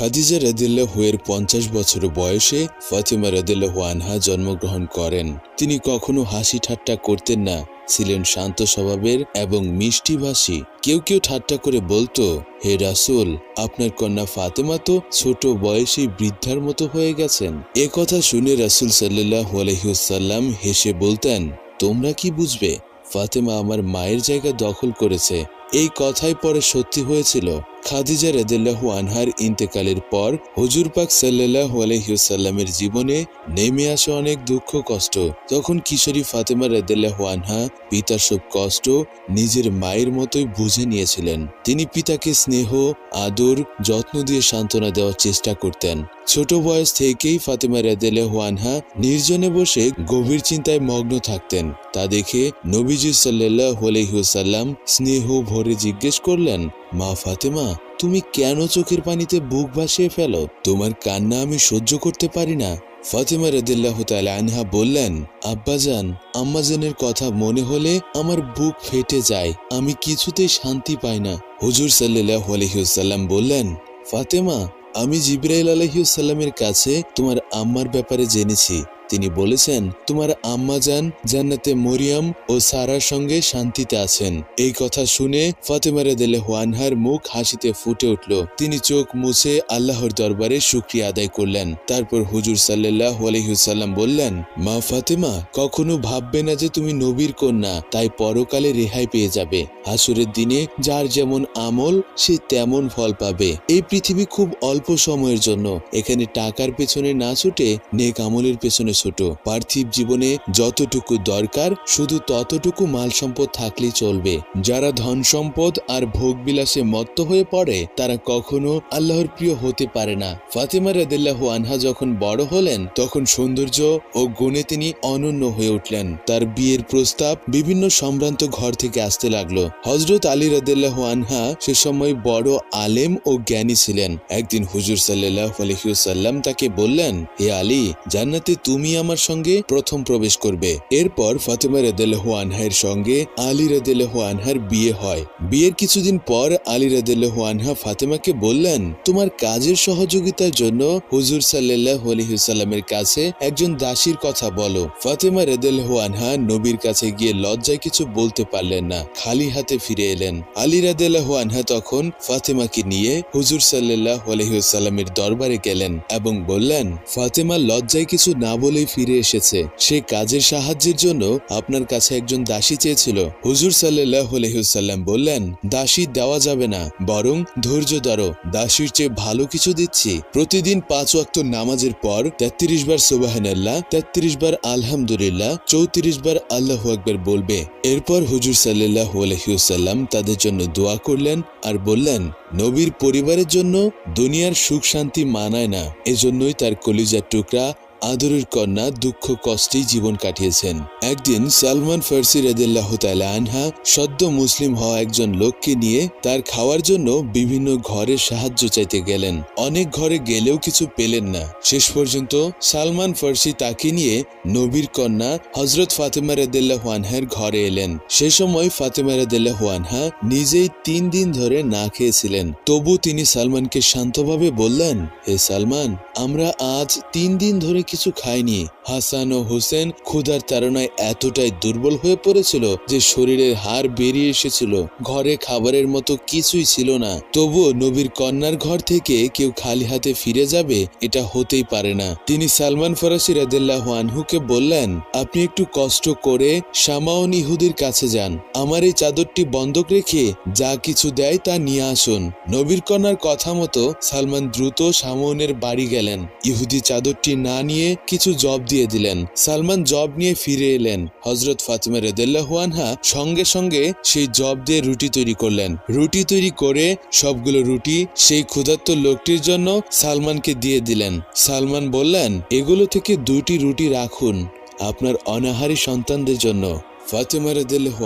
খাদিজা রদিল্লাহ এর পঞ্চাশ বছর বয়সে ফাতেমা রদিল্লাহ আনহা জন্মগ্রহণ করেন। তিনি কখনো হাসি ঠাট্টা করতেন না, ছিলেন শান্ত স্বভাবের এবং মিষ্টিভাষী। কেউ কেউ ঠাট্টা করে বলতো, হে রাসুল, আপনার কন্যা ফাতেমা তো ছোট বয়সী বৃদ্ধার মতো হয়ে গেছেন। এ কথা শুনে রাসুল সাল্লাহ আলহিউসাল্লাম হেসে বলতেন, তোমরা কি বুঝবে? ফাতেমা আমার মায়ের জায়গা দখল করেছে। এই কথাই পরে সত্যি হয়েছিল। খাদিজা রেদুল্লাহু আনহার ইন্তেকালের পর হুজুর পাক সাল্লাহ আলহিউসাল্লামের জীবনে নেমে আসে অনেক দুঃখ, কষ্ট। তখন কিশোরী ফাতেমা রেদুল্লাহু আনহা পিতার সব কষ্ট নিজের মায়ের মতোই বুঝে নিয়েছিলেন। তিনি পিতাকে স্নেহ, আদর, যত্ন দিয়ে সান্ত্বনা দেওয়ার চেষ্টা করতেন। ছোট বয়স থেকেই ফাতেমা রেদেলাহু আনহা নির্জনে বসে গভীর চিন্তায় মগ্ন থাকতেন। তা দেখে নবীজি সাল্লাহ আলহিউসাল্লাম স্নেহ ভরে জিজ্ঞেস করলেন মা ফাতেমা, তুমি কেন চোখের পানিতে বুক ভাসিয়ে ফেলো? তোমার কান্না আমি সহ্য করতে পারি না। ফাতেমা রদিল্লাহ আনহা বললেন আব্বাজান আম্মাজানের কথা মনে হলে আমার বুক ফেটে যায়, আমি কিছুতেই শান্তি পাই না। হুজুর সাল্লাহ আলহিউসাল্লাম বললেন, ফাতেমা, আমি জিব্রাইল আলহিউসাল্লামের কাছে তোমার আম্মার ব্যাপারে জেনেছি। তিনি বলেছেন, তোমার আম্মা যান জান্নাতে মরিয়ম ও সারার সঙ্গে শান্তিতে আছেন। এই কথা শুনে ফাতেমা রেদেলে ওয়ানহার মুখ হাসিতে ফুটে উঠল। তিনি চোখ মুছে আল্লাহর দরবারে শুক্রিয়া আদায় করলেন। তারপর হুজুর সাল্লাহ আলহিউসাল্লাম বললেন, মা ফাতেমা, কখনো ভাববে না যে তুমি নবীর কন্যা, তাই পরকালে রেহাই পেয়ে যাবে। হাসুরের দিনে যার যেমন আমল, সে তেমন ফল পাবে। এই পৃথিবী খুব অল্প সময়ের জন্য। এখানে টাকার পেছনে না ছুটে নেক আমলের পেছনে ছোট। পার্থিব জীবনে যতটুকু দরকার, শুধু ততটুকু মাল সম্পদ থাকলেই চলবে। যারা ধন সম্পদ আর ভোগ বিলাসে মত্ত হয়ে পড়ে, তারা কখনো আল্লাহর প্রিয় হতে পারে না। ফাতেমা রাদিল্লাহ আনহা যখন বড় হলেন, তখন সৌন্দর্য ও গুণে তিনি অনন্য হয়ে উঠলেন। তার বিয়ের প্রস্তাব বিভিন্ন সম্ভ্রান্ত ঘর থেকে আসতে লাগল। হজরত আলী রাদিল্লাহ আনহা সে সময় বড় আলেম ও জ্ঞানী ছিলেন। একদিন হুজুর সাল্লাহ আলহিউসাল্লাম তাকে বললেন, হে আলী, জান্নাতে তুমি আমার সঙ্গে প্রথম প্রবেশ করবে। এরপর ফাতেমা রেদেলহ আনহার সঙ্গে আলী রেদেলহ আনহার বিয়ে হয়। বিয়ের কিছুদিন পর আলী রেদেলহ আনহা ফাতেমাকে বললেন, তোমার কাজের সহযোগিতার জন্য হুজুর সাল্লাহ আলহিসাল্লামের কাছে একজন দাসীর কথা বলো। ফাতেমা রেদেলহ আনহা নবীর কাছে গিয়ে লজ্জায় কিছু বলতে পারলেন না, খালি হাতে ফিরে এলেন। আলী রাদেলাহ আনহা তখন ফাতেমাকে নিয়ে হুজুর সাল্লাহ আলহিসাল্লামের দরবারে গেলেন এবং বললেন, ফাতেমা লজ্জায় কিছু না বলেই ফিরে এসেছে। সে কাজের সাহায্যের জন্য আপনার কাছে একজন দাসী চেয়েছিল। হুজুর সাল্লাহ আলহিসাল্লাম বললেন, দাসী দেওয়া যাবে না, বরং ধৈর্য ধরো। দাসীর চেয়ে ভালো কিছু দিচ্ছি। প্রতিদিন পাঁচ ওয়াক্ত নামাজের পর তেত্রিশ বার সুবাহান্লাহ তেত্রিশ বার আলহামদুলিল্লাহ, চৌত্রিশ বার আল্লাহ আকবর বলবে। এরপর হুজুর সাল্লাহ আলহিউসাল্লাম তাদের জন্য দোয়া করলেন আর বললেন, নবীর পরিবারের জন্য দুনিয়ার সুখ শান্তি মানায় না। এজন্যই তার কলিজার টুকরা আদরের কন্যা দুঃখ কষ্টেই জীবন কাটিয়েছেন। একদিন সালমান ফার্সি রেদুল্লাহ তালা আনহা সদ্য মুসলিম হওয়া একজন লোককে নিয়ে তার খাওয়ার জন্য বিভিন্ন ঘরে সাহায্য চাইতে গেলেন। অনেক ঘরে গেলেও কিছু পেলেন না। শেষ পর্যন্ত সালমান ফার্সি তাকে নিয়ে নবীর কন্যা হজরত ফাতেমা রেদুল্লাহ আনহার ঘরে এলেন। সে সময় ফাতেমা রেদুল্লাহ আনহা নিজেই তিন দিন ধরে না খেয়েছিলেন। তবু তিনি সালমানকে শান্তভাবে বললেন, হে সালমান, আমরা আজ তিন দিন ধরে কিছু খায়নি। হাসান ও হোসেন ক্ষুধার তাড়নায় এতটাই দুর্বল হয়ে পড়েছিল যে শরীরের হাড় বেরিয়ে এসেছিল। ঘরে খাবারের মতো কিছুই ছিল না। তবুও নবীর কন্যার ঘর থেকে কেউ খালি হাতে ফিরে যাবে এটা হতেই পারে না। তিনি সালমান ফরাসি রাদেল্লাহ আনহুকে বললেন, আপনি একটু কষ্ট করে শামাউন ইহুদির কাছে যান। আমার এই চাদরটি বন্ধক রেখে যা কিছু দেয় তা নিয়ে আসুন। নবীর কন্যার কথা মতো সালমান দ্রুত শামাউনের বাড়ি গেলেন। ইহুদি চাদরটি না নিয়ে কিছু জব দিয়ে দিলেন। সালমান জব নিয়ে ফিরে এলেন। হজরত ফাতিমা রেদুল্লাহানহা সঙ্গে সঙ্গে সেই জব দিয়ে রুটি তৈরি করলেন। রুটি তৈরি করে সবগুলো রুটি সেই ক্ষুধার্ত লোকটির জন্য সালমানকে দিয়ে দিলেন। সালমান বললেন, এগুলো থেকে দুটি রুটি রাখুন। আপনার অনাহারী সন্তানদের জন্য। ফাতেমা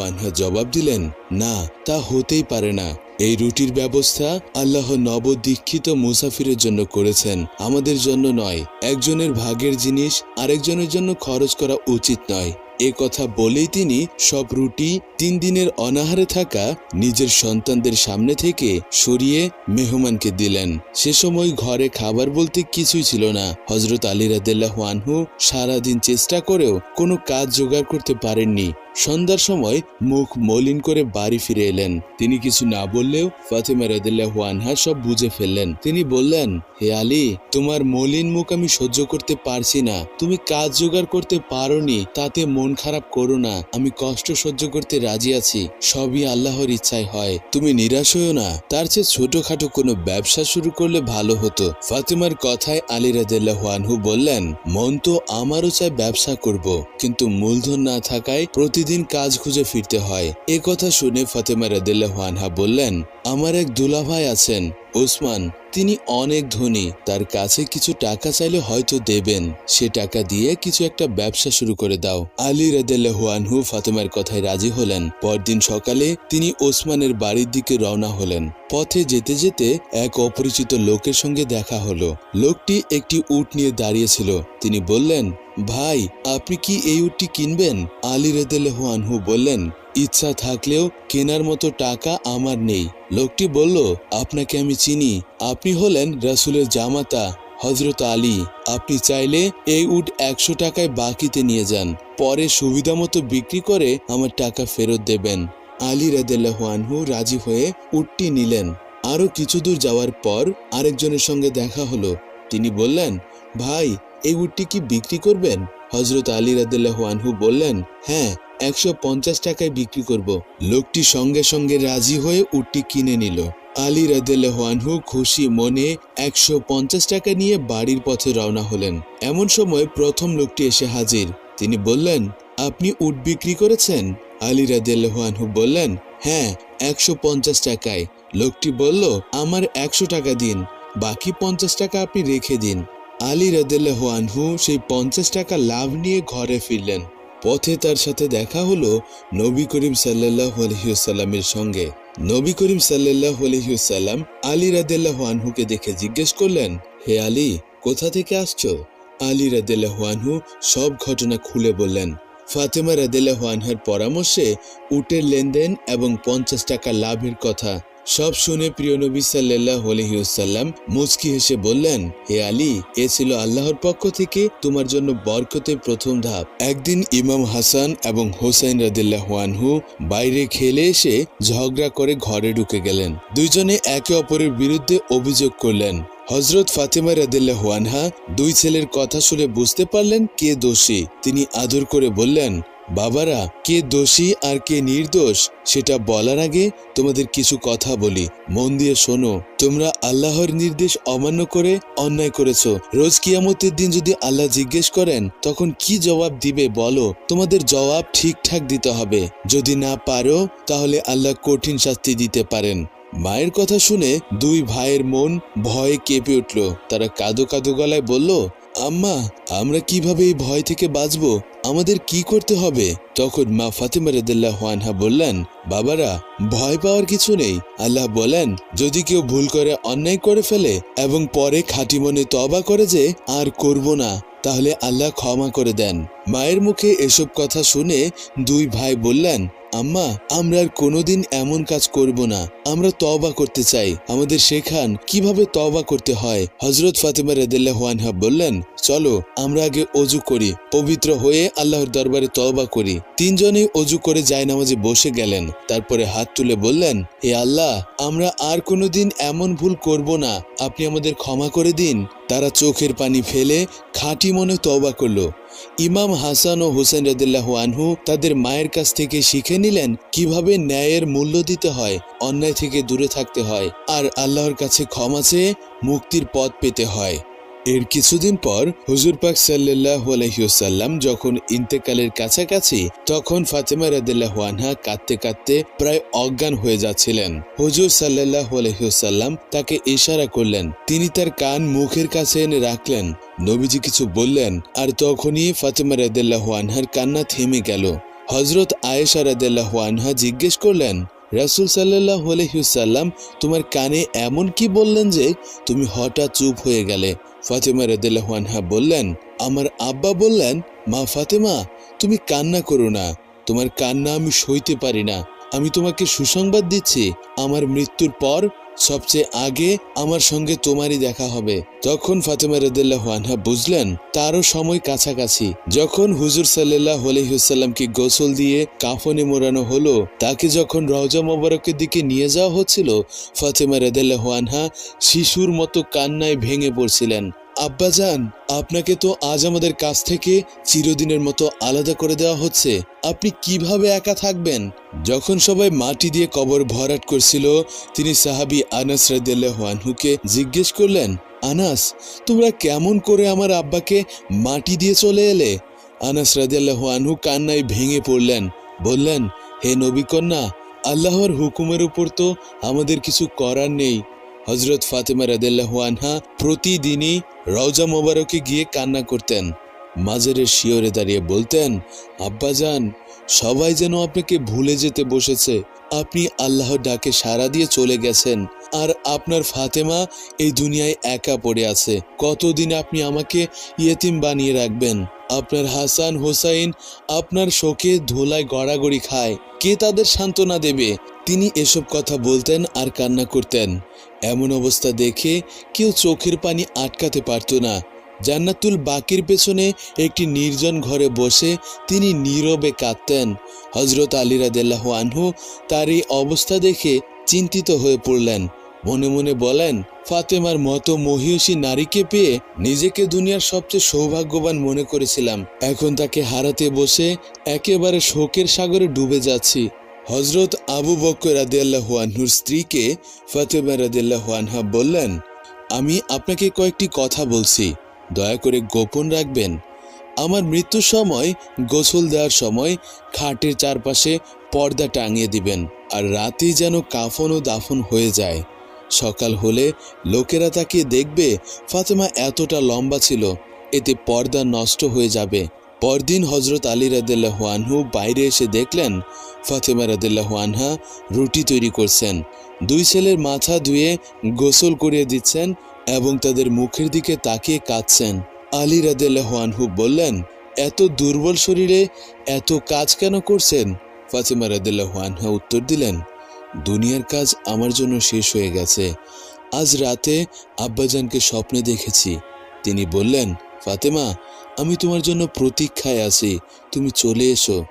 আনহা জবাব দিলেন, না, তা হতেই পারে না। এই রুটির ব্যবস্থা আল্লাহ নবদীক্ষিত মুসাফিরের জন্য করেছেন। আমাদের জন্য নয়, একজনের ভাগের জিনিস আরেকজনের জন্য খরচ করা উচিত নয়। এ কথা বলেই তিনি সব রুটি তিন দিনের অনাহারে থাকা নিজের সন্তানদের সামনে থেকে সরিয়ে মেহমানকে দিলেন। সে সময় ঘরে খাবার বলতে কিছুই ছিল না। হজরত আলী রাদেল্লাহ আনহু সারাদিন চেষ্টা করেও কোনো কাজ জোগাড় করতে পারেননি। সন্ধ্যার সময় মুখ মলিন করে বাড়ি ফিরে এলেন। তিনি কিছু না বললেও ফাতেমা রাদিল্লাহ আনহা সব বুঝে ফেললেন। তিনি বললেন, হে আলী, তোমার মলিন মুখ আমি সহ্য করতে পারছি না। তুমি কাজ জোগাড় করতে পারোনি, তাতে মন খারাপ করো না। আমি কষ্ট সহ্য করতে রাজি আছি। সবই আল্লাহর ইচ্ছায় হয়। তুমি নিরাশ হও না। তার চেয়ে ছোটখাটো কোনো ব্যবসা শুরু করলে ভালো হতো। ফাতেমার কথায় আলী আনহু বললেন, মন তো আমারও চাই ব্যবসা করব। কিন্তু মূলধন না থাকায় প্রতিদিন কাজ খুঁজে ফিরতে হয়। এ কথা শুনে ফাতেমা রাদিল্লাহ আনহা বললেন, আমার এক দুলাভাই আছেন। ওসমান, তিনি অনেক ধনী, তার কাছে কিছু টাকা চাইলে হয়তো দেবেন। সে টাকা দিয়ে কিছু একটা ব্যবসা শুরু করে দাও। আলী রাদেল্লাহু আনহু ফাতেমার কথায় রাজি হলেন। পরদিন সকালে তিনি ওসমানের বাড়ির দিকে রওনা হলেন। পথে যেতে যেতে এক অপরিচিত লোকের সঙ্গে দেখা হলো। লোকটি একটি উট নিয়ে দাঁড়িয়েছিল তিনি বললেন ভাই, আপনি কি এই উটটি কিনবেন? আলী রেদেল্লাহু আনহু বললেন, ইচ্ছা থাকলেও কেনার মতো টাকা আমার নেই। লোকটি বলল, আপনাকে আমি চিনি। আপনি হলেন রাসূলের জামাতা হজরত আলী। আপনি চাইলে এই উট একশো টাকায় বাকিতে নিয়ে যান। পরে সুবিধা মতো বিক্রি করে আমার টাকা ফেরত দেবেন। আলী আনহু রাজি হয়ে উটটি নিলেন। আরও কিছু দূর যাওয়ার পর আরেকজনের সঙ্গে দেখা হলো। তিনি বললেন, ভাই এই উটটি কি বিক্রি করবেন? হজরত আলী রাদিল্লাহু আনহু বললেন হ্যাঁ একশো পঞ্চাশ টাকায় বিক্রি করব। লোকটি সঙ্গে সঙ্গে রাজি হয়ে উটটি কিনে নিল। আলী আনহু খুশি মনে একশো পঞ্চাশ টাকা নিয়ে বাড়ির পথে রওনা হলেন। এমন সময় প্রথম লোকটি এসে হাজির। তিনি বললেন, আপনি উট বিক্রি করেছেন? আলী আনহু বললেন হ্যাঁ একশো পঞ্চাশ টাকায়। লোকটি বলল, আমার একশো টাকা দিন, বাকি পঞ্চাশ টাকা আপনি রেখে দিন। আলী রাদেল্লাহ আনহু সেই পঞ্চাশ টাকা লাভ নিয়ে ঘরে ফিরলেন। পথে তার সাথে দেখা হলো নবী করিম সাল্লাহ আলহিউসাল্লামের সঙ্গে। নবী করিম সাল্লাহ আলহিউসাল্লাম আলী রাদেল্লাহ আনহুকে দেখে জিজ্ঞেস করলেন, হে আলী, কোথা থেকে আসছো? আলী রাদেল্লাহ আনহু সব ঘটনা খুলে বললেন ফাতেমা রাদেল্লাহ আনহার পরামর্শে উটের লেনদেন এবং পঞ্চাশ টাকা লাভের কথা। সব শুনে প্রিয় নবী সাল্লাহ আলহিউসাল্লাম মুচকি হেসে বললেন, হে আলী, এ ছিল আল্লাহর পক্ষ থেকে তোমার জন্য বরকতের প্রথম ধাপ। একদিন ইমাম হাসান এবং হোসাইন রাদিল্লাহ আনহু বাইরে খেলে এসে ঝগড়া করে ঘরে ঢুকে গেলেন। দুইজনে একে অপরের বিরুদ্ধে অভিযোগ করলেন। হজরত ফাতেমা রাদিল্লাহ আনহা দুই ছেলের কথা শুনে বুঝতে পারলেন কে দোষী। তিনি আদর করে বললেন, বাবারা, কে দোষী আর কে নির্দোষ, সেটা বলার আগে তোমাদের কিছু কথা বলি। মন দিয়ে শোনো, তোমরা আল্লাহর নির্দেশ অমান্য করে অন্যায় করেছ। রোজ কিয়ামতের দিন যদি আল্লাহ জিজ্ঞেস করেন, তখন কি জবাব দিবে বলো। তোমাদের জবাব ঠিকঠাক দিতে হবে। যদি না পারো, তাহলে আল্লাহ কঠিন শাস্তি দিতে পারেন। মায়ের কথা শুনে দুই ভাইয়ের মন ভয়ে কেঁপে উঠল। তারা কাদো কাদো গলায় বলল, আম্মা, আমরা কীভাবে এই ভয় থেকে বাঁচব? আমাদের কি করতে হবে? তখন মা ফাতেমা রেদুল্লাহ আনহা বললেন, বাবারা, ভয় পাওয়ার কিছু নেই। আল্লাহ বলেন, যদি কেউ ভুল করে অন্যায় করে ফেলে এবং পরে খাঁটি মনে তবা করে যে, আর করব না, তাহলে আল্লাহ ক্ষমা করে দেন। মায়ের মুখে এসব কথা শুনে দুই ভাই বললেন আম্মা, আমরা আর কোনোদিন এমন কাজ করব না। আমরা তওবা করতে চাই। আমাদের শেখান কীভাবে তওবা করতে হয়। হজরত ফাতেমা রেদুল্লাহ আনহা বললেন, চলো, আমরা আগে অজু করি। পবিত্র হয়ে আল্লাহর দরবারে তওবা করি। তিনজনেই অজু করে যায় নামাজে বসে গেলেন। তারপরে হাত তুলে বললেন, হে আল্লাহ, আমরা আর কোনোদিন এমন ভুল করব না। আপনি আমাদের ক্ষমা করে দিন। তারা চোখের পানি ফেলে খাঁটি মনে তওবা করল। ইমাম হাসান ও হুসেন রদুল্লাহ আনহু তাদের মায়ের কাছ থেকে শিখে নিলেন কীভাবে ন্যায়ের মূল্য দিতে হয়, অন্যায় থেকে দূরে থাকতে হয়, আর আল্লাহর কাছে ক্ষমা চেয়ে মুক্তির পথ পেতে হয়। এর কিছুদিন পর হুজুর পাক সাল্লাহ আলহিউসাল্লাম যখন ইন্তেকালের কাছাকাছি, তখন ফাতেমা রাদিল্লাহ আনহা কাঁদতে কাঁদতে প্রায় অজ্ঞান হয়ে যাচ্ছিলেন। হুজুর সাল্লাহ আলহিউসাল্লাম তাকে ইশারা করলেন। তিনি তার কান মুখের কাছে এনে রাখলেন। নবীজি কিছু বললেন, আর তখনই ফাতেমা রাদিল্লাহ আনহার কান্না থেমে গেল। হজরত আয়েশা রাদিল্লাহ আনহা জিজ্ঞেস করলেন, রাসুল সাল্লাহ আলহিউসাল্লাম তোমার কানে এমন কি বললেন যে, তুমি হঠাৎ চুপ হয়ে গেলে? ফাতেমা রেদুল্লাহ আনহা বললেন, আমার আব্বা বললেন, মা ফাতেমা, তুমি কান্না করো না। তোমার কান্না আমি সইতে পারি না। আমি তোমাকে সুসংবাদ দিচ্ছি। আমার মৃত্যুর পর সবচেয়ে আগে আমার সঙ্গে তোমারই দেখা হবে। তখন ফাতেমা রদুল্লাহ আনহা বুঝলেন, তারও সময় কাছাকাছি। যখন হুজুর সাল্লাহ আলহিহাল্লামকে গোসল দিয়ে কাফনে মোড়ানো হলো, তাকে যখন রওজা মোবারকের দিকে নিয়ে যাওয়া হচ্ছিল, ফাতেমা রদুল্লাহ আনহা শিশুর মতো কান্নায় ভেঙে পড়ছিলেন। আব্বাজান আপনাকে তো আজ আমাদের কাছ থেকে চিরদিনের মতো আলাদা করে দেওয়া হচ্ছে। আপনি কীভাবে একা থাকবেন? যখন সবাই মাটি দিয়ে কবর ভরাট করছিল, তিনি সাহাবি আনাস আনহুকে জিজ্ঞেস করলেন, আনাস, তোমরা কেমন করে আমার আব্বাকে মাটি দিয়ে চলে এলে? আনাস আনহু কান্নায় ভেঙে পড়লেন, বললেন, হে নবীকন্যা, আল্লাহর হুকুমের উপর তো আমাদের কিছু করার নেই। হজরত ফাতেমা রাদিয়াল্লাহু আনহা প্রতিদিনই রওজা মোবারকে গিয়ে কান্না করতেন, মাজারের শিওরে দাঁড়িয়ে বলতেন আব্বাজান সবাই যেন আপনাকে ভুলে যেতে বসেছে। আপনি আল্লাহর ডাকে সাড়া দিয়ে চলে গেছেন, আর আপনার ফাতেমা এই দুনিয়ায় একা পড়ে আছে। কতদিন আপনি আমাকে ইয়েতিম বানিয়ে রাখবেন? আপনার হাসান হোসাইন আপনার শোকে ধোলায় গড়াগড়ি খায়। কে তাদের সান্ত্বনা দেবে? তিনি এসব কথা বলতেন আর কান্না করতেন। এমন অবস্থা দেখে কেউ চোখের পানি আটকাতে পারত না। জান্নাতুল বাকির পেছনে একটি নির্জন ঘরে বসে তিনি নীরবে কাঁদতেন। হজরত আলী রাদেল্লাহ আনহু তার এই অবস্থা দেখে চিন্তিত হয়ে পড়লেন। মনে মনে বলেন, ফাতেমার মতো মহিষী নারীকে পেয়ে নিজেকে দুনিয়ার সবচেয়ে সৌভাগ্যবান মনে করেছিলাম। এখন তাকে হারাতে বসে একেবারে শোকের সাগরে ডুবে যাচ্ছি। হজরত আবু বক্কর রাদিয়াল্লাহু আনহুর স্ত্রীকে ফাতেমা আনহা বললেন, আমি আপনাকে কয়েকটি কথা বলছি। দয়া করে গোপন রাখবেন। আমার মৃত্যুর সময়, গোসল দেওয়ার সময় খাটের চারপাশে পর্দা টাঙিয়ে দিবেন আর রাতেই যেন কাফন ও দাফন হয়ে যায়। সকাল হলে লোকেরা তাকে দেখবে ফাতেমা এতটা লম্বা ছিল, এতে পর্দা নষ্ট হয়ে যাবে। পরদিন হজরত আলী আনহু বাইরে এসে দেখলেন, ফাতেমা রাদিল্লাহ আনহা রুটি তৈরি করছেন। দুই ছেলের মাথা ধুয়ে গোসল করিয়ে দিচ্ছেন এবং তাদের মুখের দিকে তাকিয়ে কাঁদছেন। আলী রাদিল্লাহ আনহু বললেন, এত দুর্বল শরীরে এত কাজ কেন করছেন? ফাতেমা রাদিল্লাহ আনহা উত্তর দিলেন, দুনিয়ার কাজ আমার জন্য শেষ হয়ে গেছে। আজ রাতে আব্বাজানকে স্বপ্নে দেখেছি। তিনি বললেন, ফাতেমা আমি তোমার জন্য প্রতীক্ষায় আছি। তুমি চলে এসো।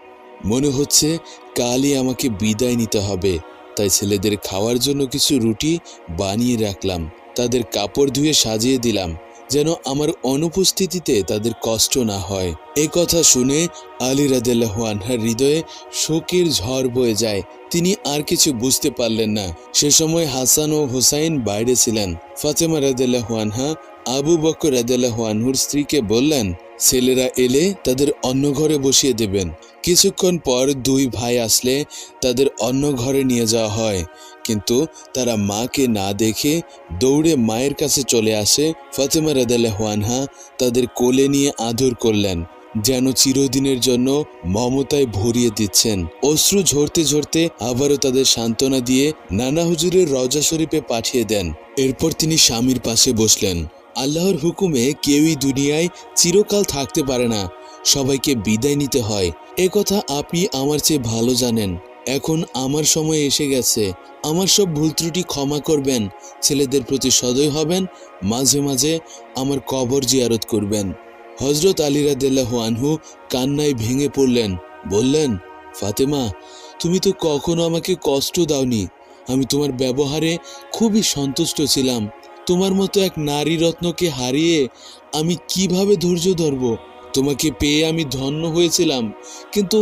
মনে হচ্ছে কালই আমাকে বিদায় নিতে হবে। তাই ছেলেদের খাওয়ার জন্য কিছু রুটি বানিয়ে রাখলাম। তাদের কাপড় ধুয়ে সাজিয়ে দিলাম, যেন আমার অনুপস্থিতিতে তাদের কষ্ট না হয়। এ কথা শুনে আলী রাদেল্লাহ আনহার হৃদয়ে শোকের ঝড় বয়ে যায়। তিনি আর কিছু বুঝতে পারলেন না। সে সময় হাসান ও হোসাইন বাইরে ছিলেন। ফাতেমা রাদেল্লাহ আনহা আবু বকর রাদেল্লাহ আনহুর স্ত্রীকে বললেন, ছেলেরা এলে তাদের অন্য ঘরে বসিয়ে দেবেন। কিছুক্ষণ পর দুই ভাই আসলে তাদের অন্য ঘরে নিয়ে যাওয়া হয়। কিন্তু তারা মাকে না দেখে দৌড়ে মায়ের কাছে চলে আসে। ফাতেমা রাদাল্লাহ আনহা তাদের কোলে নিয়ে আদর করলেন, যেন চিরদিনের জন্য মমতায় ভরিয়ে দিচ্ছেন। অশ্রু ঝরতে ঝরতে আবারও তাদের সান্ত্বনা দিয়ে নানা হুজুরের রজা শরীফে পাঠিয়ে দেন। এরপর তিনি স্বামীর পাশে বসলেন। আল্লাহর হুকুমে কেউই দুনিয়ায় চিরকাল থাকতে পারে না। সবাইকে বিদায় নিতে হয়। এ কথা আপনি আমার চেয়ে ভালো জানেন। এখন আমার সময় এসে গেছে। আমার সব ভুল ত্রুটি ক্ষমা করবেন। ছেলেদের প্রতি সদয় হবেন। মাঝে মাঝে আমার কবর জিয়ারত করবেন। হজরত আলী রাদেল্লাহ আনহু কান্নায় ভেঙে পড়লেন। বললেন, ফাতেমা, তুমি তো কখনো আমাকে কষ্ট দাওনি। আমি তোমার ব্যবহারে খুবই সন্তুষ্ট ছিলাম। তোমার মতো এক নারী রত্নকে হারিয়ে আমি কীভাবে ধৈর্য ধরব? তোমাকে পেয়ে আমি ধন্য হয়েছিলাম, কিন্তু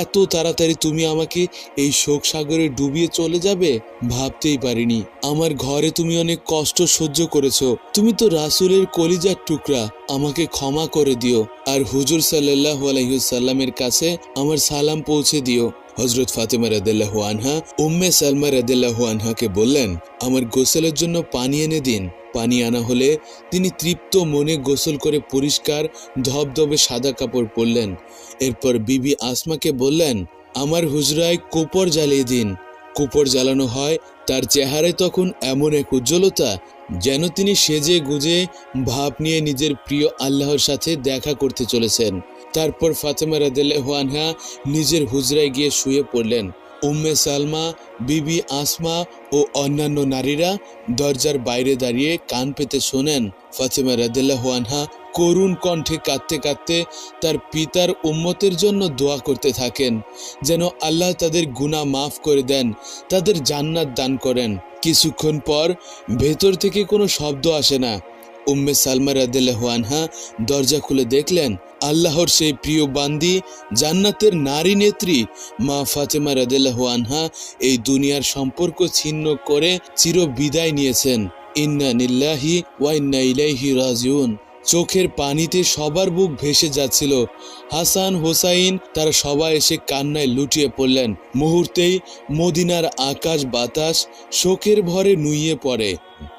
এত তাড়াতাড়ি তুমি আমাকে এই শোক সাগরে ডুবিয়ে চলে যাবে? ভাবতেই পারিনি। আমার ঘরে তুমি অনেক কষ্ট সহ্য করেছ। তুমি তো রাসুলের কলিজার টুকরা, আমাকে ক্ষমা করে দিও। আর হুজুর সাল্লাহ আলহিসাল্লামের কাছে আমার সালাম পৌঁছে দিও। হজরত ফাতেমা রাদেল্লাহ আনহা উম্মে সালমা রাদেল্লাহ আনহাকে বললেন, আমার গোসলের জন্য পানি এনে দিন। পানি আনা হলে তিনি তৃপ্ত মনে গোসল করে পরিষ্কার ধবধবে সাদা কাপড় পরলেন। এরপর বিবি আসমাকে বললেন, আমার হুজরায় কোপর জ্বালিয়ে দিন। কোপর জ্বালানো হয়, তার চেহারায় তখন এমন এক উজ্জ্বলতা যেন তিনি সেজে গুজে ভাব নিয়ে নিজের প্রিয় আল্লাহর সাথে দেখা করতে চলেছেন। তারপর ফাতেমা আনহা নিজের হুজরায় গিয়ে শুয়ে পড়লেন। উম্মে সালমা, বিবি আসমা ও অন্যান্য নারীরা দরজার বাইরে দাঁড়িয়ে কান পেতে শোনেন। ফাতেমা আনহা করুণ কণ্ঠে কাঁদতে কাঁদতে তার পিতার উম্মতের জন্য দোয়া করতে থাকেন, যেন আল্লাহ তাদের গুনাহ মাফ করে দেন, তাদের জান্নাত দান করেন। কিছুক্ষণ পর ভেতর থেকে কোনো শব্দ আসে না। উম্মে সালমা রাদিল্লাহু আনহা দরজা খুলে দেখলেন, আল্লাহর সেই প্রিয় বান্দি, জান্নাতের নারী নেত্রী। মা ফাতেমা রাদিল্লাহু আনহা এই দুনিয়ার সম্পর্ক ছিন্ন করে চির বিদায় নিয়েছেন। ইন্না নিল্লাহি ওয়া ইন্না ইলাইহি রাজিউন। চোখের পানিতে সবার বুক ভেসে যাচ্ছিল। হাসান হোসাইন তারা সবাই এসে কান্নায় লুটিয়ে পড়লেন। মুহূর্তেই মদিনার আকাশ বাতাস শোকের ভরে নুইয়ে পড়ে।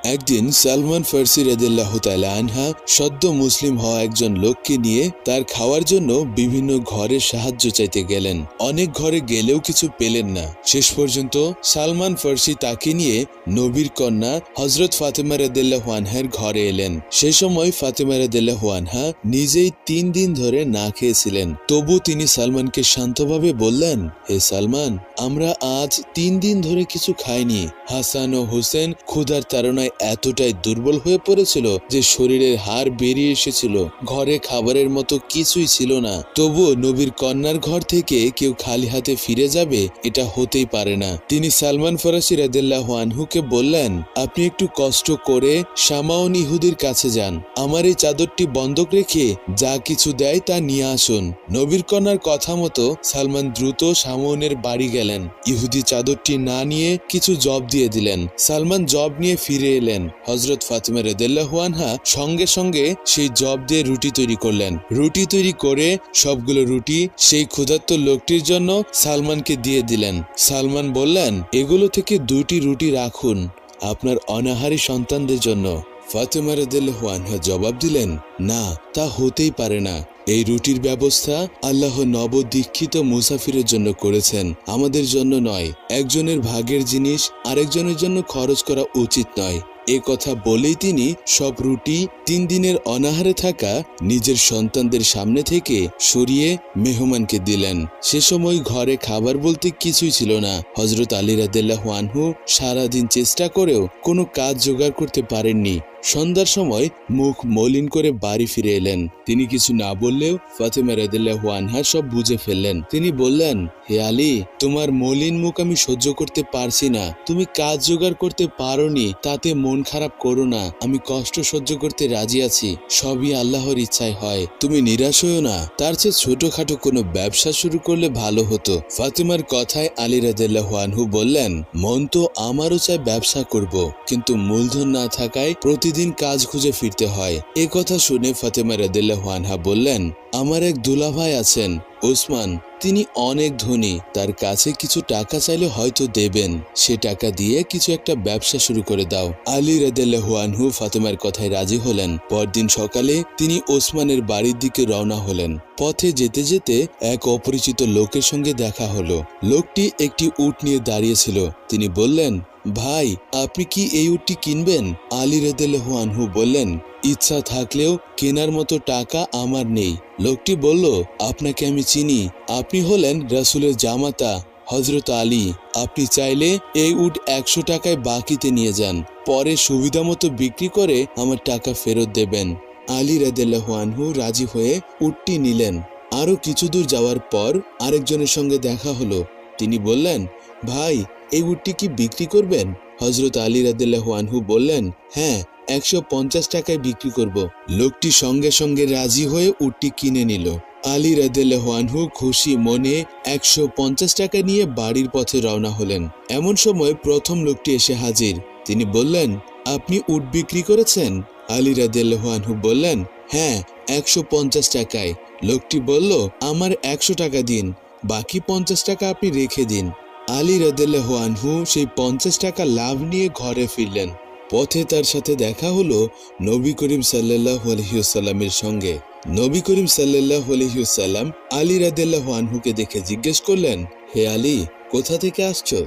একদিন সালমান ফার্সি রেদুল্লাহ আনহা সদ্য মুসলিম হওয়া একজন লোককে নিয়ে তার খাওয়ার জন্য বিভিন্ন ঘরে সাহায্য চাইতে গেলেন। অনেক ঘরে গেলেও কিছু পেলেন না। শেষ পর্যন্ত সালমান ফার্সি তাকে নিয়ে নবীর কন্যা হজরত ফাতেমা রেদুল্লাহ আনহার ঘরে এলেন। সে সময় ফাতেমা রেদুল্লাহ আনহা নিজেই তিন দিন ধরে না খেয়েছিলেন। তবু তিনি সালমানকে শান্তভাবে বললেন, হে সালমান, আমরা আজ তিন দিন ধরে কিছু খাইনি। হাসান ও হোসেন ক্ষুধার তাড়নায় এতটাই দুর্বল হয়ে পড়েছিল যে শরীরের হাড় বেরিয়ে এসেছিল। ঘরে খাবারের মতো কিছুই ছিল না। তবুও নবীর কন্যার ঘর থেকে কেউ খালি হাতে ফিরে যাবে এটা হতেই পারে না। তিনি সালমান ফরাসি রাদিল্লাহ আনহুকে বললেন, আপনি একটু কষ্ট করে সামাউন ইহুদির কাছে যান। আমার এই চাদরটি বন্ধক রেখে যা কিছু দেয় তা নিয়ে আসুন। নবীর কন্যার কথা মতো সালমান দ্রুত সামাউনের বাড়ি গেলেন। ইহুদি চাদরটি না নিয়ে কিছু জব দিয়ে দিলেন। সালমান জব নিয়ে এলেন। হজরত ফাতিমা রেদেল্লাহুয়ানহা সঙ্গে সঙ্গে সেই জব দিয়ে রুটি তৈরি করলেন। রুটি তৈরি করে সবগুলো রুটি সেই ক্ষুধার্ত লোকটির জন্য সালমানকে দিয়ে দিলেন। সালমান বললেন, এগুলো থেকে দুটি রুটি রাখুন। আপনার অনাহারী সন্তানদের জন্য। ফাতেমা রেদেল্লাহু জবাব দিলেন, না, তা হতেই পারে না। এই রুটির ব্যবস্থা আল্লাহ নবদীক্ষিত মুসাফিরের জন্য করেছেন। আমাদের জন্য নয়, একজনের ভাগের জিনিস আরেকজনের জন্য খরচ করা উচিত নয়। এ কথা বলেই তিনি সব রুটি তিন দিনের অনাহারে থাকা নিজের সন্তানদের সামনে থেকে সরিয়ে মেহমানকে দিলেন। সে সময় ঘরে খাবার বলতে কিছুই ছিল না। হজরত আলী রাদেল্লাহ আনহু সারাদিন চেষ্টা করেও কোনো কাজ জোগাড় করতে পারেননি। সন্ধ্যার সময় মুখ মলিন করে বাড়ি ফিরে এলেন। তিনি কিছু না বললেও ফাতেমা রাদিল্লাহ আনহা সব বুঝে ফেললেন। তিনি বললেন, হে আলী, তোমার মলিন মুখ আমি সহ্য করতে পারছি না। তুমি কাজ জোগাড় করতে পারোনি, তাতে মন খারাপ করো না। আমি কষ্ট সহ্য করতে রাজি আছি। সবই আল্লাহর ইচ্ছায় হয়। তুমি নিরাশ হও না। তার চেয়ে ছোটখাটো কোনো ব্যবসা শুরু করলে ভালো হতো। ফাতেমার কথায় আলী রাদিল্লাহ আনহু বললেন, মন তো আমারও চায় ব্যবসা করব। কিন্তু মূলধন না থাকায় প্রতিদিন কাজ খুঁজে ফিরতে হয়। এ কথা শুনে ফাতেমা রাদিল্লাহ আনহা বললেন, আমার এক দুলাভাই আছেন, ওসমান। তিনি অনেক ধনী। তার কাছে কিছু টাকা চাইলে হয়তো দেবেন। সে টাকা দিয়ে কিছু একটা ব্যবসা শুরু করে দাও। আলী রাদেল্লাহু ফাতেমার কথায় রাজি হলেন। পরদিন সকালে তিনি ওসমানের বাড়ির দিকে রওনা হলেন। পথে যেতে যেতে এক অপরিচিত লোকের সঙ্গে দেখা হলো। লোকটি একটি উট নিয়ে দাঁড়িয়েছিল তিনি বললেন ভাই, আপনি কি এই উটটি কিনবেন? আলী রেদেলহু আনহু বললেন, ইচ্ছা থাকলেও কেনার মতো টাকা আমার নেই। লোকটি বলল, আপনাকে আমি চিনি। আপনি হলেন রাসুলের জামাতা হজরত আলী। আপনি চাইলে এই উট একশো টাকায় বাকিতে নিয়ে যান। পরে সুবিধা মতো বিক্রি করে আমার টাকা ফেরত দেবেন। আলী রাদেল্লাহু আনহু রাজি হয়ে উটটি নিলেন। আরও কিছু দূর যাওয়ার পর আরেকজনের সঙ্গে দেখা হলো। তিনি বললেন, ভাই এই উটটি কি বিক্রি করবেন? হজরত আলী রাদিল্লাহু আনহু বললেন হ্যাঁ একশো পঞ্চাশ টাকায় বিক্রি করব। লোকটি সঙ্গে সঙ্গে রাজি হয়ে উটটি কিনে নিল। আলী রাদিল্লাহু আনহু খুশি মনে একশো পঞ্চাশ টাকা নিয়ে বাড়ির পথে রওনা হলেন। এমন সময় প্রথম লোকটি এসে হাজির। তিনি বললেন, আপনি উট বিক্রি করেছেন? আলী রাদিল্লাহু বললেন হ্যাঁ একশো পঞ্চাশ টাকায়। লোকটি বলল, আমার একশো টাকা দিন, বাকি পঞ্চাশ টাকা আপনি রেখে দিন। আলী রাদেল্লাহ আনহু সেই পঞ্চাশ টাকা লাভ নিয়ে ঘরে ফিরলেন। পথে তার সাথে দেখা হলো নবী করিম সাল্লাহ আলহিউসাল্লামের সঙ্গে। নবী করিম সাল্লাহ আলহিউসাল্লাম আলী রাদেল্লাহ আনহুকে দেখে জিজ্ঞেস করলেন, হে আলী, কোথা থেকে আসছো?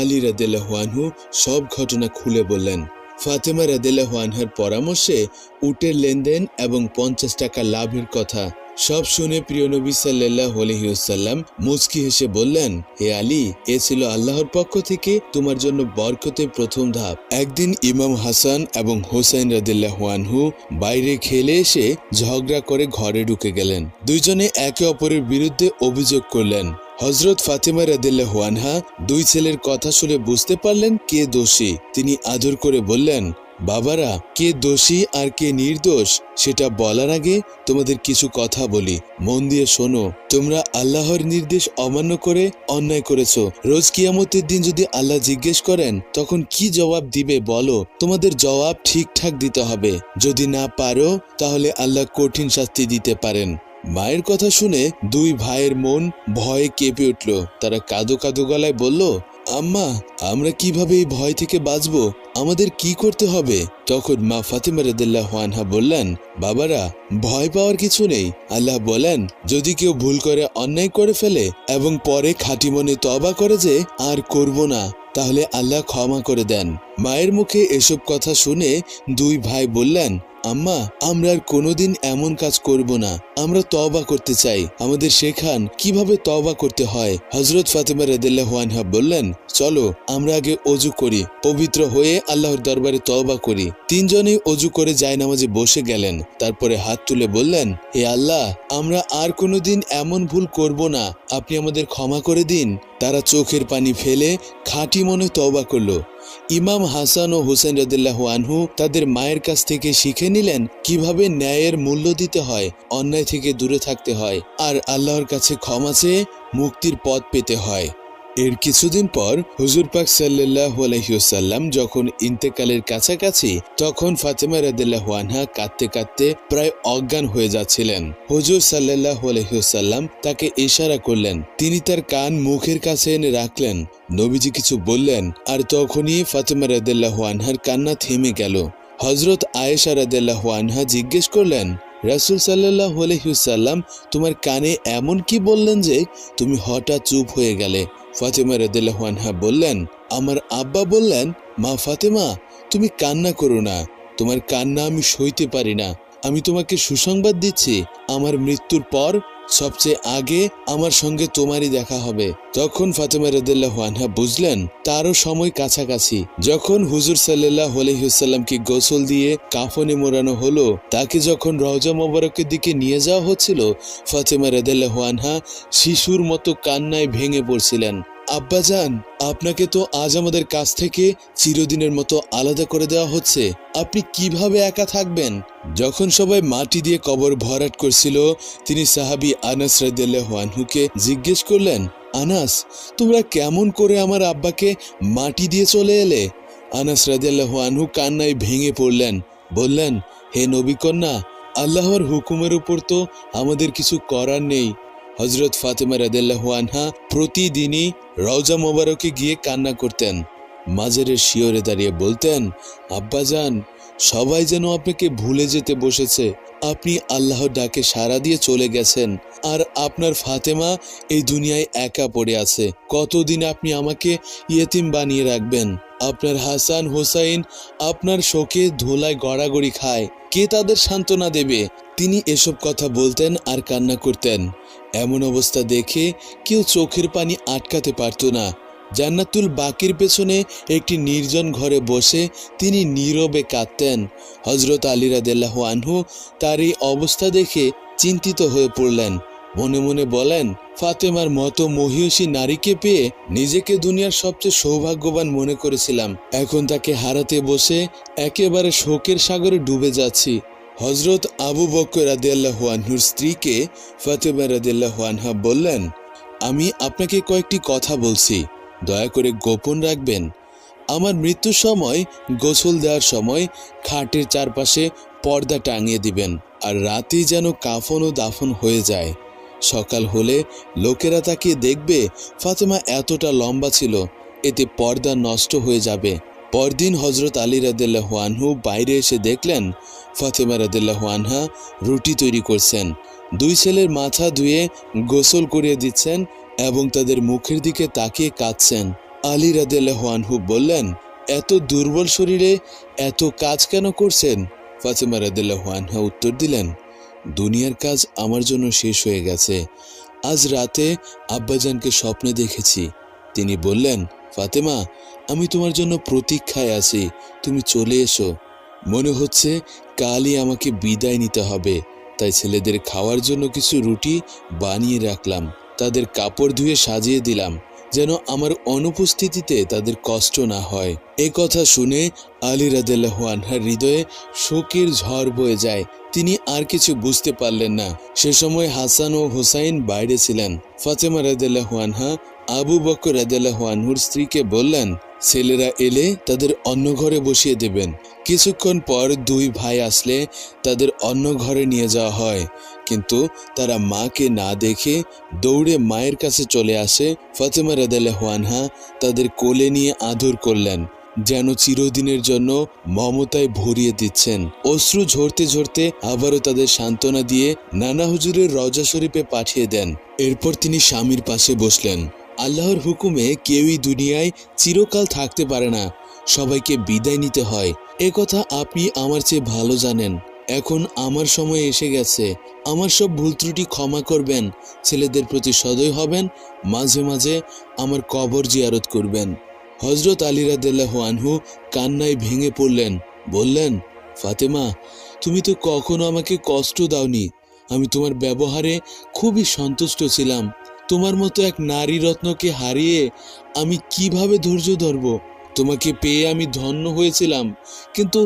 আলী রাদেল্লাহ আনহু সব ঘটনা খুলে বললেন, ফাতেমা রাদেল্লাহ আনহার পরামর্শে উটের লেনদেন এবং পঞ্চাশ টাকা লাভের কথা সব শুনে প্রিয় নবী সাল্লাহ আলহিউসাল্লাম মুচকি হেসে বললেন, হে আলী, এ ছিল আল্লাহর পক্ষ থেকে তোমার জন্য বরকতের প্রথম ধাপ। একদিন ইমাম হাসান এবং হোসাইন রাদিল্লাহানহু বাইরে খেলে এসে ঝগড়া করে ঘরে ঢুকে গেলেন। দুইজনে একে অপরের বিরুদ্ধে অভিযোগ করলেন। হজরত ফাতেমা রাদিল্লাহ আনহা দুই ছেলের কথা শুনে বুঝতে পারলেন কে দোষী। তিনি আদর করে বললেন বাবারা, কে দোষী আর কে নির্দোষ, সেটা বলার আগে তোমাদের কিছু কথা বলি। মন দিয়ে শোনো, তোমরা আল্লাহর নির্দেশ অমান্য করে অন্যায় করেছ। রোজ কিয়ামতের দিন যদি আল্লাহ জিজ্ঞেস করেন, তখন কি জবাব দিবে বলো। তোমাদের জবাব ঠিকঠাক দিতে হবে। যদি না পারো, তাহলে আল্লাহ কঠিন শাস্তি দিতে পারেন। মায়ের কথা শুনে দুই ভাইয়ের মন ভয়ে কেঁপে উঠল। তারা কাদো কাদো গলায় বলল আম্মা, আমরা কীভাবে এই ভয় থেকে বাঁচব? আমাদের কি করতে হবে? তখন মা ফাতিমা রদুল্লাহ বললেন, বাবারা, ভয় পাওয়ার কিছু নেই। আল্লাহ বলেন, যদি কেউ ভুল করে, অন্যায় করে ফেলে এবং পরে খাঁটি মনে তবা করে যে, আর করব না, তাহলে আল্লাহ ক্ষমা করে দেন। মায়ের মুখে এসব কথা শুনে দুই ভাই বললেন আম্মা, আমরা আর কোনোদিন এমন কাজ করব না। আমরা তবা করতে চাই। আমাদের শেখান কীভাবে তবা করতে হয়। হজরত ফাতেমা রেদুল্লাহ আনহা বললেন, চলো, আমরা আগে অজু করি। পবিত্র হয়ে আল্লাহর দরবারে তবা করি। তিনজনে অজু করে নামাজে বসে গেলেন। তারপরে হাত তুলে বললেন, হে আল্লাহ, আমরা আর কোনোদিন এমন ভুল করব না। আপনি আমাদের ক্ষমা করে দিন। তারা চোখের পানি ফেলে খাঁটি মনে তবা করল। ইমাম হাসান ও হুসেন রদুল্লাহ আনহু তাদের মায়ের কাছ থেকে শিখে নিলেন কীভাবে ন্যায়ের মূল্য দিতে হয়, অন্যায় থেকে দূরে থাকতে হয়, আর আল্লাহর কাছে ক্ষমা চেয়ে মুক্তির পথ পেতে হয়। এর কিছুদিন পর হুজুর পাক সাল্লাহ আলহিউসাল্লাম যখন ইন্তেকালের কাছাকাছি, তখন ফাতেমা রাদিল্লাহ আনহা কাঁদতে কাঁদতে প্রায় অজ্ঞান হয়ে যাচ্ছিলেন। হুজুর সাল্লাহ আলহিউসাল্লাম তাকে ইশারা করলেন। তিনি তার কান মুখের কাছে এনে রাখলেন। নবীজি কিছু বললেন, আর তখনই ফাতেমা রাদিল্লাহ আনহার কান্না থেমে গেল। হজরত আয়েশা রাদিল্লাহ আনহা জিজ্ঞেস করলেন, রাসুল সাল্লাহ আলহিউসাল্লাম তোমার কানে এমন কি বললেন যে, তুমি হঠাৎ চুপ হয়ে গেলে? ফাতেমা রেদেলাহানহা বললেন, আমার আব্বা বললেন, মা ফাতেমা, তুমি কান্না করো না। তোমার কান্না আমি সইতে পারি না। আমি তোমাকে সুসংবাদ দিচ্ছি। আমার মৃত্যুর পর সবচেয়ে আগে আমার সঙ্গে তোমারই দেখা হবে। তখন ফাতেমা রদুল্লাহ আনহা বুঝলেন, তারও সময় কাছাকাছি। যখন হুজুর সাল্লাহ আলহিউসাল্লামকে গোসল দিয়ে কাফনে মোড়ানো হলো, তাকে যখন রওজা মোবারকের দিকে নিয়ে যাওয়া হচ্ছিল, ফাতেমা রদুল্লাহ আনহা শিশুর মতো কান্নায় ভেঙে পড়ছিলেন। আব্বাজান আপনাকে তো আজ আমাদের কাছ থেকে চিরদিনের মতো আলাদা করে দেওয়া হচ্ছে। আপনি কীভাবে একা থাকবেন? যখন সবাই মাটি দিয়ে কবর ভরাট করছিল, তিনি সাহাবি আনাস আনহুকে জিজ্ঞেস করলেন, আনাস, তোমরা কেমন করে আমার আব্বাকে মাটি দিয়ে চলে এলে? আনাস রাদিয়াল্লাহু আনহু কান্নায় ভেঙে পড়লেন, বললেন, হে নবী কন্যা আল্লাহর হুকুমের উপর তো আমাদের কিছু করার নেই। হজরত ফাতেমা রাদেল্লাহ আনহা প্রতিদিনই রওজা মোবারকে গিয়ে কান্না করতেন। মাজারের শিওরে দাঁড়িয়ে বলতেন আব্বাজান সবাই যেন আপনাকে ভুলে যেতে বসেছে। আপনি আল্লাহর ডাকে সাড়া দিয়ে চলে গেছেন। আর আপনার ফাতেমা এই দুনিয়ায় একা পড়ে আছে। কতদিন আপনি আমাকে ইয়েতিম বানিয়ে রাখবেন? আপনার হাসান হোসাইন আপনার শোকে ধোলায় গড়াগড়ি খায়। কে তাদের সান্ত্বনা দেবে? তিনি এসব কথা বলতেন আর কান্না করতেন। এমন অবস্থা দেখে কেউ চোখের পানি আটকাতে পারত না। জান্নাতুল বাকির পেছনে একটি নির্জন ঘরে বসে তিনি নীরবে কাঁদতেন। হজরত আলী রাদেল্লাহ আনহু তার এই অবস্থা দেখে চিন্তিত হয়ে পড়লেন। মনে মনে বলেন, ফাতেমার মতো মহিষী নারীকে পেয়ে নিজেকে দুনিয়ার সবচেয়ে সৌভাগ্যবান মনে করেছিলাম। এখন তাকে হারাতে বসে একেবারে শোকের সাগরে ডুবে যাচ্ছি। হজরত আবু বক্কর রাদিয়াল্লাহু আনহুর স্ত্রীকে ফাতেমা রাদিয়াল্লাহু বললেন, আমি আপনাকে কয়েকটি কথা বলছি। দয়া করে গোপন রাখবেন। আমার মৃত্যুর সময়, গোসল দেওয়ার সময় খাটের চারপাশে পর্দা টাঙিয়ে দিবেন আর রাতেই যেন কাফন ও দাফন হয়ে যায়। সকাল হলে লোকেরা তাকে দেখবে ফাতেমা এতটা লম্বা ছিল, এতে পর্দা নষ্ট হয়ে যাবে। পরদিন হজরত আলী রাদিল্লাহ আনহু বাইরে এসে দেখলেন, ফাতেমা রাদিল্লাহ আনহা রুটি তৈরি করছেন। দুই ছেলের মাথা ধুয়ে গোসল করিয়ে দিচ্ছেন এবং তাদের মুখের দিকে তাকিয়ে কাঁদছেন। আলী রাদিল্লাহ আনহু বললেন, এত দুর্বল শরীরে এত কাজ কেন করছেন? ফাতেমা রাদিল্লাহ আনহা উত্তর দিলেন, দুনিয়ার কাজ আমার জন্য শেষ হয়ে গেছে। আজ রাতে আব্বাজানকে স্বপ্নে দেখেছি। তিনি বললেন, ফাতেমা আমি তোমার জন্য প্রতীক্ষায় আছি, তুমি চলে এসো। মনে হচ্ছে কালই আমাকে বিদায় নিতে হবে, তাই ছেলেদের খাওয়ার জন্য কিছু রুটি বানিয়ে রাখলাম, তাদের কাপড় ধুয়ে সাজিয়ে দিলাম, যেন আমার অনুপস্থিতিতে তাদের কষ্ট না হয়। এ কথা শুনে আলী রাদেল্লাহ হৃদয়ে শোকের ঝড় বয়ে যায়। তিনি আর কিছু বুঝতে পারলেন না। সে সময় হাসান ও হোসাইন বাইরে ছিলেন। ফাতেমা রাদেল্লাহ আবু বকর রাদেল্লাহ আনহুর স্ত্রীকে বললেন, ছেলেরা এলে তাদের অন্য ঘরে বসিয়ে দেবেন। কিছুক্ষণ পর দুই ভাই আসলে তাদের অন্য ঘরে নিয়ে যাওয়া হয়। কিন্তু তারা মাকে না দেখে দৌড়ে মায়ের কাছে চলে আসে। ফাতেমা রাদাল্লাহ আনহা তাদের কোলে নিয়ে আদর করলেন, যেন চিরদিনের জন্য মমতায় ভরিয়ে দিচ্ছেন। অশ্রু ঝরতে ঝরতে আবারও তাদের সান্ত্বনা দিয়ে নানা হুজুরের রজা শরীফে পাঠিয়ে দেন। এরপর তিনি স্বামীর পাশে বসলেন। আল্লাহর হুকুমে কেউই দুনিয়ায় চিরকাল থাকতে পারে না। সবাইকে বিদায় নিতে হয়। এ কথা আপনি আমার চেয়ে ভালো জানেন। এখন আমার সময় এসে গেছে। আমার সব ভুল ত্রুটি ক্ষমা করবেন। ছেলেদের প্রতি সদয় হবেন। মাঝে মাঝে আমার কবর জিয়ারত করবেন। হজরত আলী রাদেল্লাহ আনহু কান্নায় ভেঙে পড়লেন। বললেন, ফাতেমা, তুমি তো কখনো আমাকে কষ্ট দাওনি। আমি তোমার ব্যবহারে খুবই সন্তুষ্ট ছিলাম। তোমার মতো এক নারী রত্নকে হারিয়ে আমি কীভাবে ধৈর্য ধরব? তোমাকে পেয়ে আমি ধন্য হয়েছিলাম, কিন্তু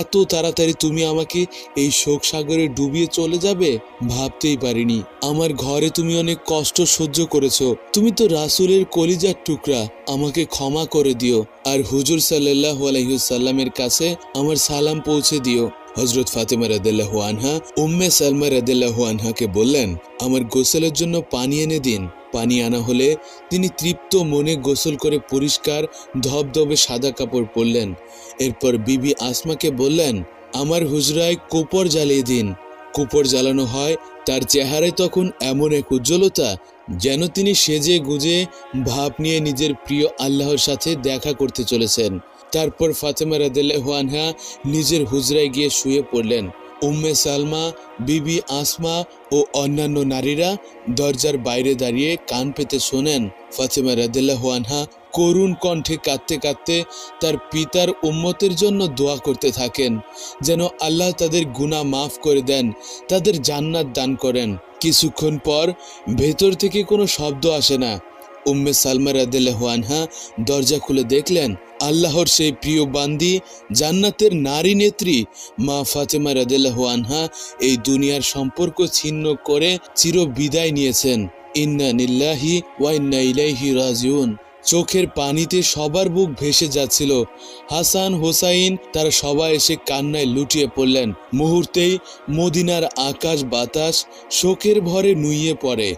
এত তাড়াতাড়ি তুমি আমাকে এই শোক সাগরে ডুবিয়ে চলে যাবে? ভাবতেই পারিনি। আমার ঘরে তুমি অনেক কষ্ট সহ্য করেছ। তুমি তো রাসূলের কলিজার টুকরা, আমাকে ক্ষমা করে দিও। আর হুজুর সাল্লাহ আলাইসাল্লামের কাছে আমার সালাম পৌঁছে দিও। হজরত ফাতেমা রাদেল্লাহ আনহা উম্মে সালমা রাদেল্লাহ আনহাকে বললেন, আমার গোসলের জন্য পানি এনে দিন। পানি আনা হলে তিনি তৃপ্ত মনে গোসল করে পরিষ্কার ধবধবে সাদা কাপড় পরলেন। এরপর বিবি আসমাকে বললেন, আমার হুজরায় কোপর জ্বালিয়ে দিন। কুপর জ্বালানো হয়, তার চেহারায় তখন এমন এক উজ্জ্বলতা যেন তিনি সেজে গুজে ভাব নিয়ে নিজের প্রিয় আল্লাহর সাথে দেখা করতে চলেছেন। তারপর ফাতেমা আনহা নিজের হুজরায় গিয়ে শুয়ে পড়লেন। উম্মে সালমা, বিবি আসমা ও অন্যান্য নারীরা দরজার বাইরে দাঁড়িয়ে কান পেতে শোনেন। ফাতেমা আনহা করুণ কণ্ঠে কাঁদতে কাঁদতে তার পিতার উম্মতের জন্য দোয়া করতে থাকেন, যেন আল্লাহ তাদের গুনাহ মাফ করে দেন, তাদের জান্নাত দান করেন। কিছুক্ষণ পর ভেতর থেকে কোনো শব্দ আসে না। উম্মে সালমা আনহা দরজা খুলে দেখলেন, আল্লাহর সেই প্রিয় বান্দি, জান্নাতের নারী নেত্রী। মা ফাতেমা আনহা এই দুনিয়ার সম্পর্ক ছিন্ন করে চির বিদায় নিয়েছেন। ইন্না নিল্লাহি ওয়া ইন্না ইলাইহি রাজিউন। চোখের পানিতে সবার বুক ভেসে যাচ্ছিল। হাসান হোসাইন তারা সবাই এসে কান্নায় লুটিয়ে পড়লেন। মুহূর্তেই মদিনার আকাশ বাতাস শোকের ভরে নুইয়ে পড়ে।